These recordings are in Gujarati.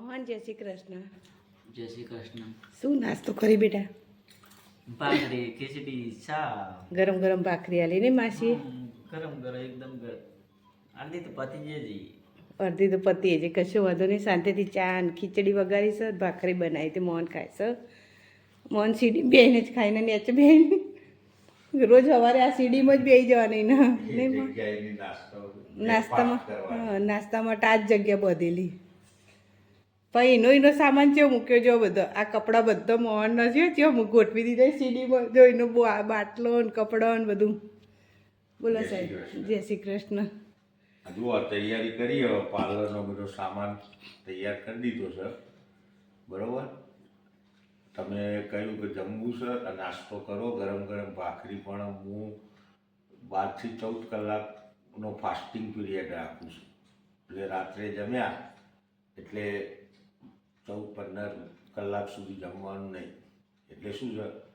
મોહન જય શ્રી કૃષ્ણ. જય શ્રી કૃષ્ણ. શું નાસ્તો કરી બેટા? ભાખરી ખીચડી ચા ગરમ ગરમ ભાખરી આલી ને માસી. ગરમ ગરમ એકદમ ગરમ. આલી તો પતી જજી. અડધી તો પતી છે કશો વાંધો નહીં. શાંતિથી ચા અને ખીચડી વગાડી સર. ભાખરી બનાવી તે મોહન ખાય સર. મોહન સીડી બેને જ ખાઈને નેચ બેન રોજ સવારે આ સીડીમાં જ બેસી જવાની ને. નહીં નાસ્તામાં હા, નાસ્તામાં ટાચ જગ્યા બધેલી. પછી એનો એનો સામાન ચેવો મૂક્યો જો બધો. આ કપડાં બધા મોહનનો છે ચેવો હું ગોઠવી દીધા સીડીમાં જો એનો બો- આ બાટલો ને કપડાં ને બધું. બોલો સાહેબ. જય શ્રી કૃષ્ણ. જુઓ તૈયારી કરી હવે પાર્લરનો બધો સામાન તૈયાર કરી દીધો છે બરોબર? તમે કહ્યું કે જમવું છે નાસ્તો કરો ગરમ ગરમ ભાખરી પણ હું બારથી ચૌદ કલાકનો ફાસ્ટિંગ પીરિયડ રાખું છું. એટલે રાત્રે જમ્યા એટલે ચૌદ પંદર કલાક સુધી જમવાનું નહીં. એટલે શું છે?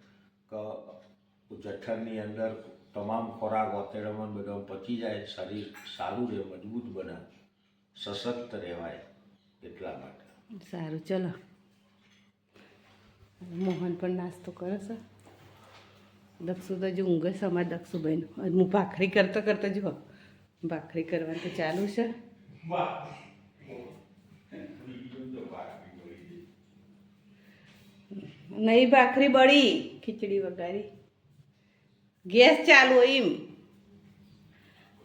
કે જઠરની અંદર તમામ ખોરાક ઓતેડામાં બધો પચી જાય શરીર સારું રહે મજબૂત બને સશક્ત રહેવાય એટલા માટે. સારું ચલો. મોહન પણ નાસ્તો કરે છે. દક્ષુ તો જો ઊંઘે છે અમારા દક્ષુભાઈનું. હું ભાખરી કરતા કરતા જુઓ. ભાખરી કરવાનું તો ચાલુ છે. નહીં ભાખરી બળી, ખીચડી વગાડી ગેસ ચાલુ એમ.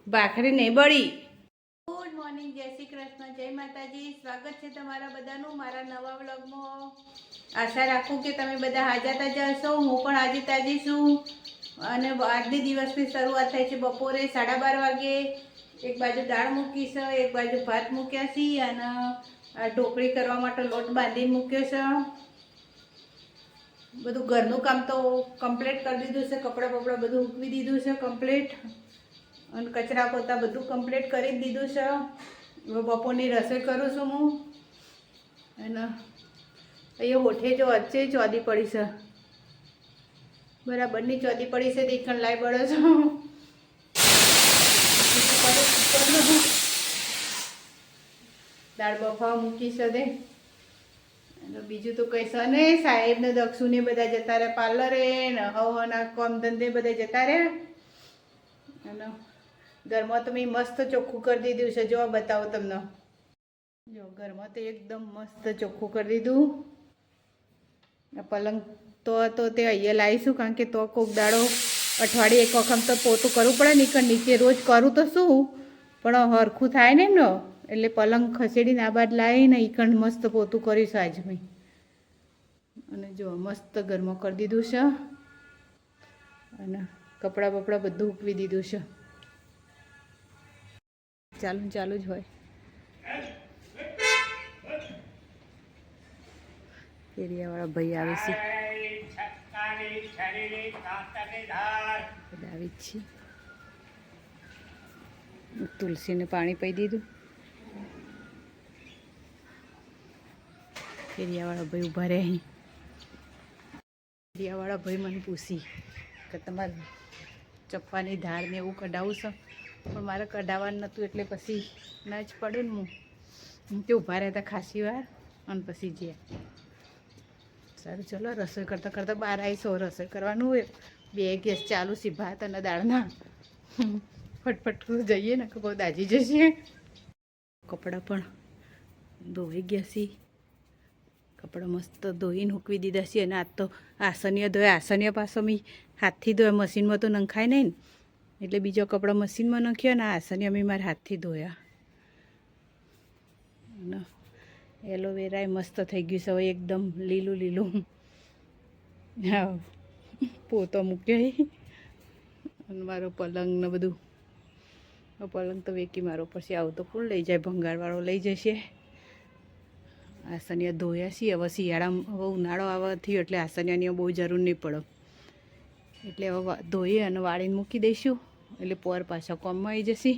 ભાખરી નહીં બળી. ગુડ મોર્નિંગ જય શ્રી કૃષ્ણ, જય માતાજી. સ્વાગત છે તમારા બધાનું મારા નવા વ્લોગમાં. આશા રાખું કે તમે બધા હાજર તાજા હશો. હું પણ આજે તાજી છું. અને આજની દિવસની શરૂઆત થાય છે બપોરે સાડા બાર વાગે. એક બાજુ દાળ મૂકી છે, એક બાજુ ભાત મૂક્યા છે અને ઢોકળી કરવા માટે લોટ બાંધી મૂક્યો છે. બધું ઘરનું કામ તો કમ્પ્લીટ કરી દીધું છે, કપડાં બપડા બધું ઉકવી દીધું છે કમ્પ્લીટ અને કચરા પોતા બધું કમ્પ્લીટ કરી દીધું છે. હવે બપોરની રસોઈ કરું છું હું. અને અહીંયા હોઠે જો વચ્ચે ચોદી પડી છે. બરાબરની ચોદી પડી છે, દેખણ લાઈ બળો છો. દાળ બફાવા મૂકી છે તે બીજું તો કંઈ ને સાહેબ ને દક્ષુ ને બધા જતા રહ્યા પાર્લરે ને હવાના કોમ ધંધે બધા જતા રહ્યા. અને ઘરમાં તો મેં મસ્ત ચોખ્ખું કરી દીધું છે, જો બતાવો તમને. જો, ઘરમાં તો એકદમ મસ્ત ચોખ્ખું કરી દીધું. પલંગ તો તો તે અહીંયા લાવીશું, કારણ કે તો કોક દાડો અઠવાડિયે એક વખત તો પોતું કરવું પડે ને નીચે રોજ કરું તો શું? પણ હરખું થાય ને એમનો. એટલે પલંગ ખસેડીને આ બાદ લાવીને ઈકણ મસ્ત પોતું કરીશું આજ મેં. અને જો મસ્ત ઘરમાં કરી દીધું છે. અને કપડાં બપડા બધું ઉકવી દીધું છે. ચાલુ ચાલુ જ હોય. એરિયાવાળા ભાઈ આવે છે. બધા આવી છે. તુલસીને પાણી પી દીધું. ફેરિયાવાળા ભાઈ ઊભા રહે ફેરિયાવાળા ભાઈ મને પૂછી કે તમારે ચપ્પાની ધાર ને એવું કઢાવું છે? પણ મારે કઢાવવાનું નહોતું એટલે પછી ના જ પડ્યું ને હું. તે ઊભા રહેતા ખાસી વાર અને પછી જ્યાં સારું, ચલો, રસોઈ કરતાં કરતાં બહાર આવીશું. રસોઈ કરવાનું હોય. બે ગેસ ચાલુ છે ભાત અને દાળના. ફટફટ જઈએ ને કે બહુ દાજી જશે. કપડાં પણ ધોઈ ગયા છે. કપડાં મસ્ત ધોઈને હૂકવી દીધા છે અને આજ તો આસનીય ધોયા. આસનીય પાછો મેં હાથથી ધોયા. મશીનમાં તો નંખાય નહીં ને. એટલે બીજો કપડાં મશીનમાં નખ્યો અને આસનીય મેં મારા હાથથી ધોયા. અને એલોવેરા મસ્ત થઈ ગયું છે. હવે એકદમ લીલું લીલું. હા. પોતો મૂક્યો અને મારો પલંગ ને બધું. પલંગ તો વેકી મારો. પછી આવું તો કોણ લઈ જાય? ભંગારવાળો લઈ જશે. આસનિયા ધોયા છીએ. હવે શિયાળામાં હવે ઉનાળો આવવાથી એટલે આસનિયાની બહુ જરૂર નહીં પડે. એટલે હવે ધોઈએ અને વાળીને મૂકી દઈશું. એટલે પોર પાછા કોમમાં આવી જશે.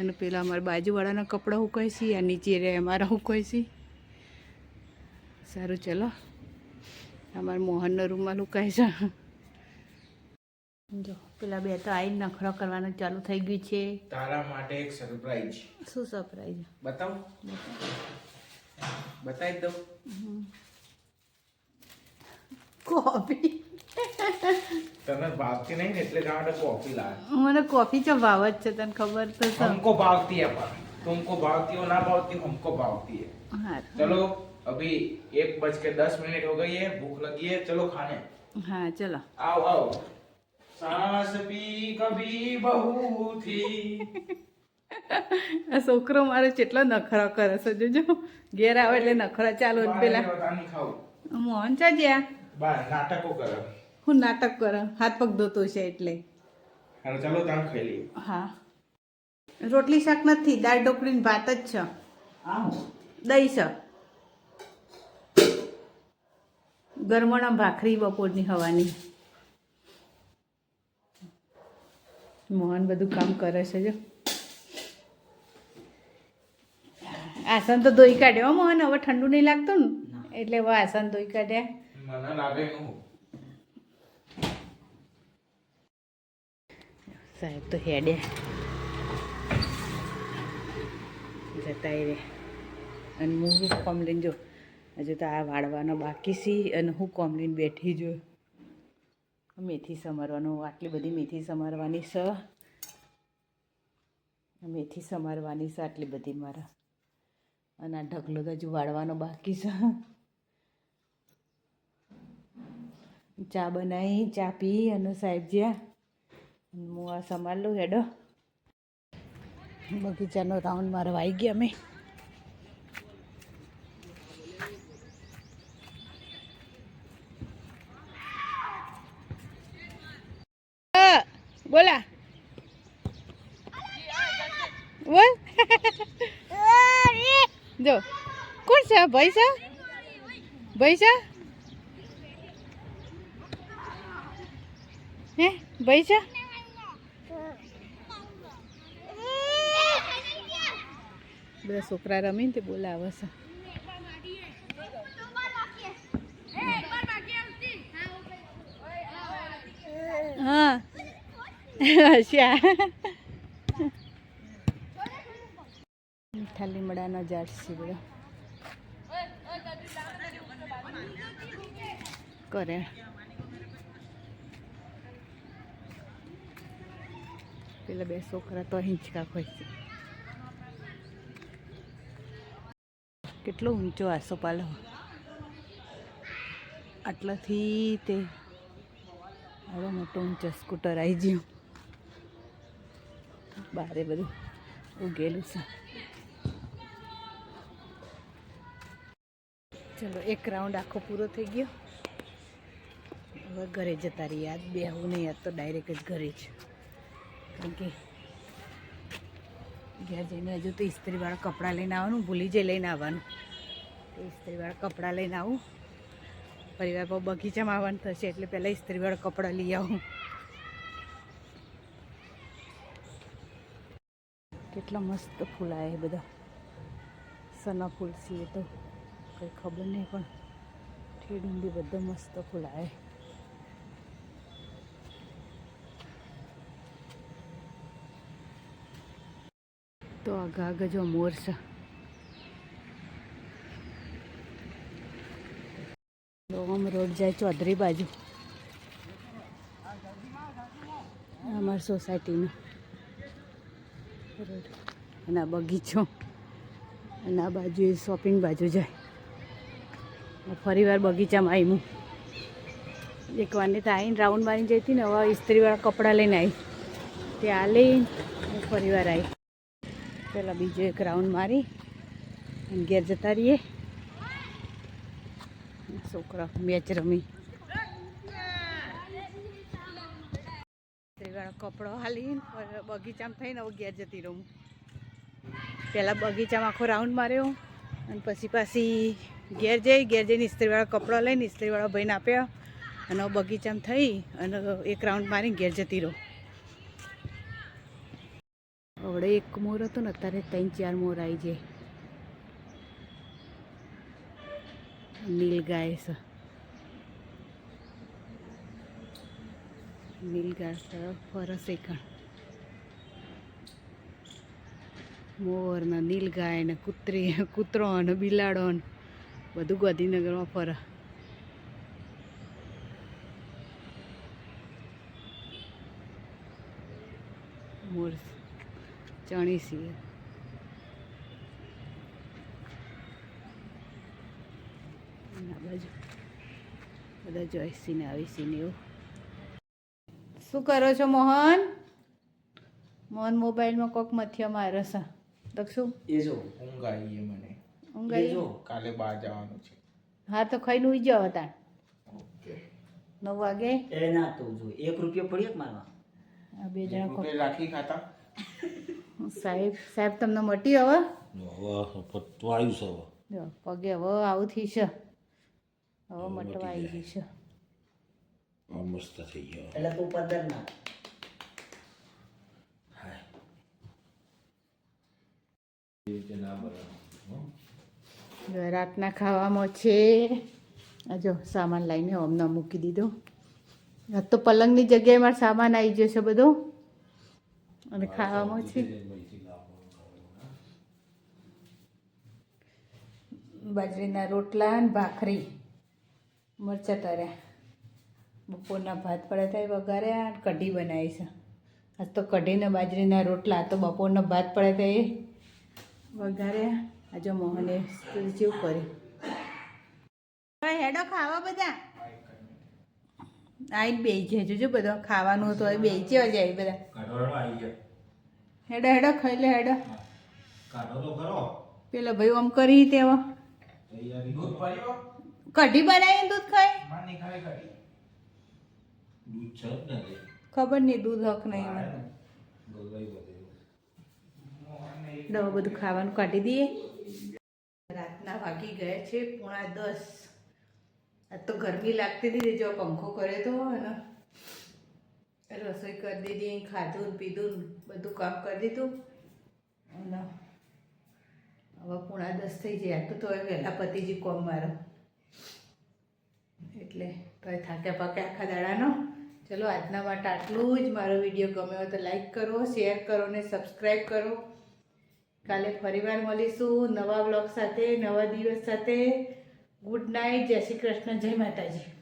અને પેલા અમારા બાજુવાળાના કપડાં ઉકાય છે આ નીચે રે અમારા ઉકાય છે સારું ચલો. અમારા મોહનનો રૂમમાં ઉકાય છે જો પેલા બે તો આવીને નખરો કરવાનું ચાલુ થઈ ગયું છે. તારા માટે એક સરપ્રાઈઝ શું સરપ્રાઈઝ બતાવ. બતાવી દઉં કોફી તને ભાવતી નહીં ને એટલે જવા કોફી લાવે મને કોફી ચો ભાવ જ છે તને ખબર તો છે हमको भागती है पर तुमको भागती हो ना भागती हो, हमको भागती है હા चलो अभी एक बज के दस मिनट हो गई है भूख लगी है चलो खाने હા ચલો आओ आओ सांस भी कभी बहू थी આ છોકરો મારો કેટલો નખરો કરે છે જોજો. ઘેર આવે એટલે નખરા ચાલુ પેલા. મોહન ચા જ્યા? નાટકો કરે. હું નાટક કરે. હાથ પગ ધોતો છે એટલે. ચાલો તામ ખાઈ હા. રોટલી શાક નથી દાળ ઢોકળીને ભાત જ છે. દહીં છે. ગરમણા ભાખરી બપોરની હવાની. મોહન બધું કામ કરે છે જો. આસન તો ધોઈ કાઢ્યો મોહન હવે ઠંડુ નહીં લાગતું ને? એટલે હવે આસન ધોઈ કાઢ્યા. મને લાગે સાહેબ તો હેડે. જતા રે. અને હું કોમ લઈને જો હજુ તો આ વાળવાનો બાકી સી અને હું કોમ લઈને બેઠી જો. મેથી સમારવાનું આટલી બધી મેથી સમારવાની છે મેથી સમારવાની છે આટલી બધી મારા. અને આ ઢગલો તો હજુ વાળવાનો બાકી છે. ચા બનાવી, ચા પી અને સાહેબ જ્યાં. હું આ સંભાળ લઉં હેડો. બગીચાનો રાઉન્ડ મારો આવી ગયા અમે. બોલ જો છે ભાઈ હે ભાઈ છે બધા છોકરા રમીને તે બોલાવે છે. હા. અચ્છા. મીઠા લીમડાના બધા. કરે. પેલા બે છોકરા તો હિંચકા ખોઈ છે કેટલો ઊંચો આસોપાલો આટલાથી તે આવડો મોટો ઊંચો સ્કૂટર આવી ગયું. બારે બધું ઉગેલું છે. ચલો, એક રાઉન્ડ આખો પૂરો થઈ ગયો. હવે ઘરે જતા રહીએ. યાદ બે હું નહીં યાદ તો ડાયરેક્ટ જ ઘરે જ. કારણ કે ઘેર જઈને હજુ તો ઇસ્ત્રીવાળા કપડાં લઈને આવવાનું, ભૂલી જઈ લઈને આવવાનું. તો ઇસ્ત્રીવાળા કપડાં લઈને આવું. પરિવાર પર બગીચામાં આવવાનું થશે, એટલે પહેલાં ઇસ્ત્રીવાળા કપડાં લઈ આવું. કેટલા મસ્ત ફૂલ આવે બધા. સના ફૂલ છીએ તો, કંઈ ખબર નહીં, પણ ઠેડુંડી બધા મસ્ત ફૂલ આવે તો આગળ આગળ જો મોર છે આમ રોડ જાય ચૌધરી બાજુ. અમારી સોસાયટીનો. રોડ. અને બગીચો. અને આ બાજુ શોપિંગ બાજુ જાય. ફરી વાર બગીચામાં આવી હું એક વારની તો આવીને રાઉન્ડ મારીને જતી ને હવે ઇસ્ત્રીવાળા કપડાં લઈને આવી ત્યાં લઈને ફરી વાર આવી પેલા બીજો એક રાઉન્ડ મારી અને ઘેર જતા રહીએ. છોકરા મેચ રમી. કપડો હાલીને બગીચામાં થઈને હવે ઘેર જતી રહું. પહેલાં બગીચામાં આખો રાઉન્ડ માર્યો અને પછી પાછી ઘેર જઈ, ઘેર જઈને ઇસ્ત્રીવાળા કપડો લઈને ઇસ્ત્રીવાળા ભાઈને આપ્યા અને બગીચામાં થઈ અને એક રાઉન્ડ મારીને ઘેર જતી રહું. હવડે એક મોર હતો ને, અત્યારે ત્રણ, ચાર મોર આવી જાય નીલ ગાય છે. નીલ ગાય તરફ ફરસ એકણ મોર ને નીલગાય ને કૂતરી, કૂતરો ને બિલાડો ને બધું ગાંધીનગરમાં ફરે. મોર ચણી છીએ. અને આ બાજુ બધા ને એવું. શું કરો છો મોહન? મોહન મોબાઈલમાં કોક મથિયા મારે છે. દક્ષુ એ જો ઊંઘ આવી મને. ઊંઘ આવી? જો કાલે બહાર જવાનું છે. હા તો ખાઈને ઉઈ જાવ તાણ ઓકે. નવ વાગે? એ ના તો જો એક રૂપિયો પડ્યો મારવા. આ બે જણા કોક રાખી ખાતા. સાહેબ સાહેબ તમને મટી હવે? આવ્યું છે હવે. પગે હવે આવું થઈ છે. હવે મટવા આવી ગઈ છે. મસ્ત થઈ ગયો એટલે તું પદર ના. રાતના ખાવામાં છે. આ જો સામાન લાવીને હમણાં મૂકી દીધો. આ તો પલંગની જગ્યાએ મારો સામાન આવી ગયો છે બધો. અને ખાવામાં છે. બાજરીના રોટલા અને ભાખરી. મરચાં તર્યા બપોરના ભાત પડ્યા થાય વઘાર્યા અને કઢી બનાવી છે. આજ તો કઢીને બાજરીના રોટલા તો બપોરના ભાત પડ્યા હતા એ વઘાર્યા આજે મોહને જેવું કર્યું. હેડો ખાવા બધા. આવી બેસી જાય જોજો બધો. ખાવાનું તો હવે બેસી જવા જાય બધા. હેડો હેડો ખાઈ લે હેડો. પેલો ભાઈ આમ કરી તેવા દૂધ પડ્યો? કઢી બનાવી દૂધ ખાય? માં નહીં ખાવી કરી દૂધ છે ને ખબર નહીં દૂધ હક નહીં દવા બધું ખાવાનું કાઢી દઈએ. રાતના વાગી ગયા છે પોણા દસ. આજ તો ગરમી લાગતી હતી જો પંખો કર્યો તો અને રસોઈ કરી દીધી ખાધું પીધું બધું કામ કરી દીધું. અને હવે પૂણા દસ થઈ જાય. આટલું તો વહેલા પતિજી કોમ મારો. એટલે તો થાક્યા પાક્યા આખા દાડાનો. ચલો, આજના માટે આટલું જ. મારો વીડિયો ગમ્યો તો લાઈક કરો, શેર કરો ને સબસ્ક્રાઈબ કરો. કાલે ફરીવાર મળીશું નવા બ્લોગ સાથે, નવા દિવસ સાથે. Good night. જય શ્રી કૃષ્ણ. જય માતાજી.